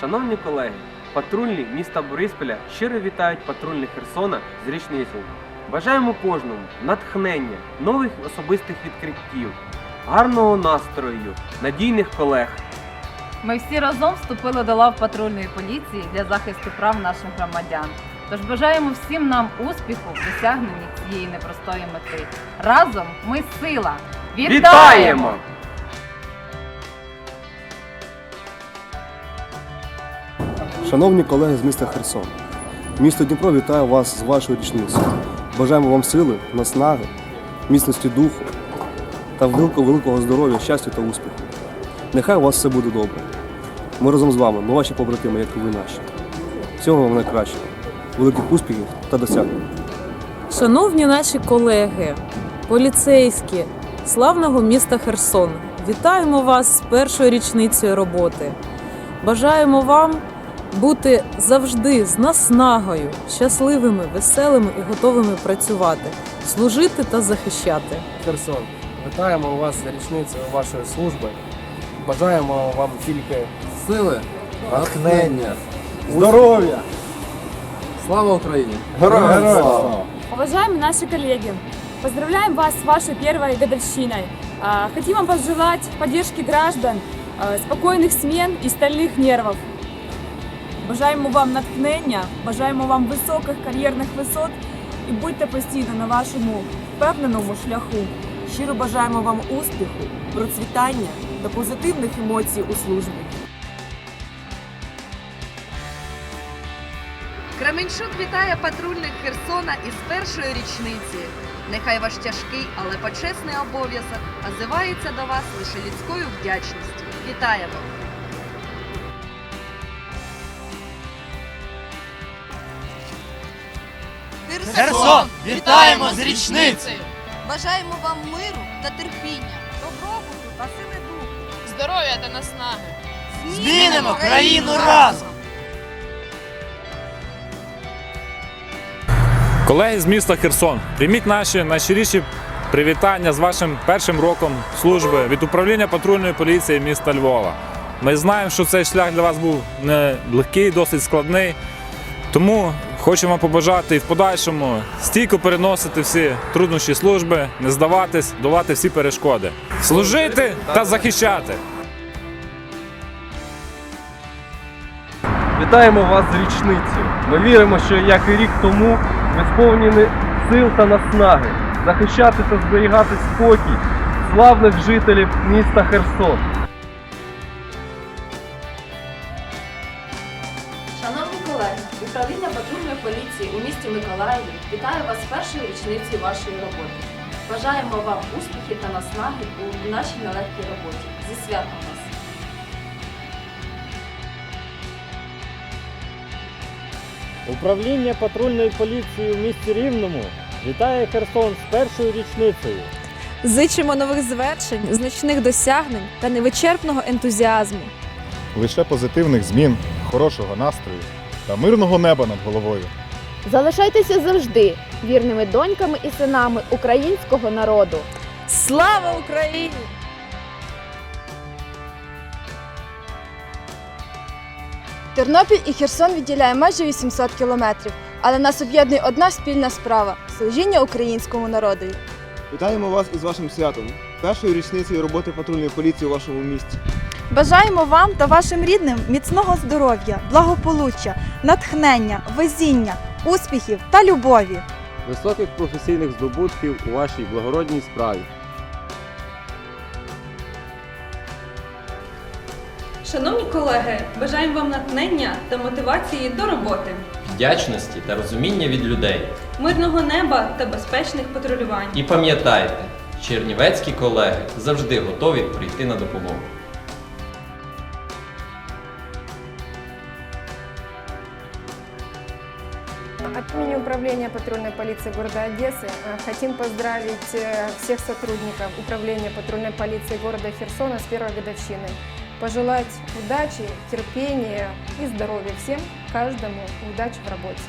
Шановні колеги, патрульні міста Борисполя щиро вітають патрульних Херсона з річницею. Бажаємо кожному натхнення, нових особистих відкриттів, гарного настрою, надійних колег. Ми всі разом вступили до лав патрульної поліції для захисту прав наших громадян. Тож бажаємо всім нам успіху в досягненні цієї непростої мети. Разом ми сила! Вітаємо! Шановні колеги з міста Херсон, місто Дніпро вітає вас з вашою річницею. Бажаємо вам сили, наснаги, міцності духу та великого великого здоров'я, щастя та успіху. Нехай у вас все буде добре. Ми разом з вами, ми ваші побратими, як і ви наші. Всього вам найкращого, великих успіхів та досягнень. Шановні наші колеги, поліцейські славного міста Херсон, вітаємо вас з першою річницею роботи. Бажаємо вам бути завжди з наснагою, щасливими, веселими і готовими працювати, служити та захищати. Херсон. Вітаємо вас з річницею вашої служби. Бажаємо вам тільки сили, натхнення, здоров'я. Слава Україні! Героям слава! Уважаемые наши коллеги, поздравляем вас с вашей первой годовщиной. А, Хотим вам пожелать поддержки граждан, а, спокойных смен и стальных нервов. Бажаємо вам натхнення, бажаємо вам високих кар'єрних висот і будьте постійно на вашому впевненому шляху. Щиро бажаємо вам успіху, процвітання та позитивних емоцій у службі. Кременчук вітає патрульних Херсона із першої річниці. Нехай ваш тяжкий, але почесний обов'язок називається до вас лише людською вдячністю. Вітаємо! Херсон, вітаємо з річницею! Бажаємо вам миру та терпіння, добробуту та сили духу. Здоровья та наснаги. Змінимо країну разом! Колеги з міста Херсон, прийміть наші найщиріші привітання з вашим першим роком служби від управління патрульної поліції міста Львова. Ми знаємо, що цей шлях для вас був не легкий, досить складний. Тому хочемо вам побажати і в подальшому стійко переносити всі труднощі служби, не здаватись, долати всі перешкоди, служити та захищати. Вітаємо вас з річницею. Ми віримо, що як і рік тому ви сповнені сил та наснаги захищати та зберігати спокій славних жителів міста Херсон. Управління патрульної поліції у місті Миколаєві вітає вас з першою річницею вашої роботи. Бажаємо вам успіхів та наснаги у нашій нелегкій роботі. Зі святом вас! Управління патрульної поліції у місті Рівному вітає Херсон з першою річницею. Зичимо нових звершень, значних досягнень та невичерпного ентузіазму. лише позитивних змін, хорошого настрою та мирного неба над головою. Залишайтеся завжди вірними доньками і синами українського народу. Слава Україні! Тернопіль і Херсон відділяє майже 800 кілометрів, але нас об'єднує одна спільна справа служіння українському народові. Вітаємо вас із вашим святом, першою річницею роботи патрульної поліції у вашому місті. Бажаємо вам та вашим рідним міцного здоров'я, благополуччя, натхнення, везіння, успіхів та любові. Високих професійних здобутків у вашій благородній справі. Шановні колеги, бажаємо вам натхнення та мотивації до роботи, Вдячності та розуміння від людей. мирного неба та безпечних патрулювань. І пам'ятайте, чернівецькі колеги завжди готові прийти на допомогу. От имени Управления патрульной полиции города Одессы э, хотим поздравить э, всех сотрудников Управления патрульной полиции города Херсона с первой годовщиной. Пожелать удачи, терпения и здоровья всем, каждому, удачи в работе.